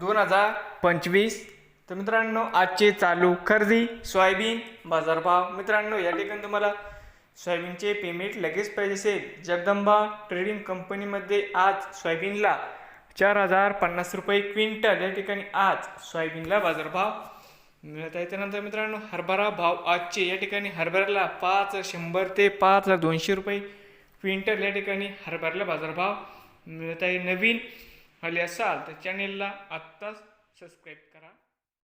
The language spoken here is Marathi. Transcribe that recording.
दोन हजार पंचवीस. तर मित्रांनो आजचे चालू खरेदी सोयाबीन बाजारभाव. मित्रांनो या ठिकाणी तुम्हाला सोयाबीनचे पेमेंट लगेच पाहिजे असेल. जगदंबा ट्रेडिंग कंपनीमध्ये आज सोयाबीनला चार हजार पन्नास रुपये क्विंटल. या ठिकाणी आज सोयाबीनला बाजारभाव मिळत आहे. त्यानंतर मित्रांनो हरभरा भाव आजचे या ठिकाणी हरभऱ्याला पाच शंभर ते पाच दोनशे रुपये क्विंटल. या ठिकाणी हरभऱ्याला बाजारभाव मिळत आहे. नवीन आले असाल तर चॅनेलला आत्ताच सबस्क्राईब करा.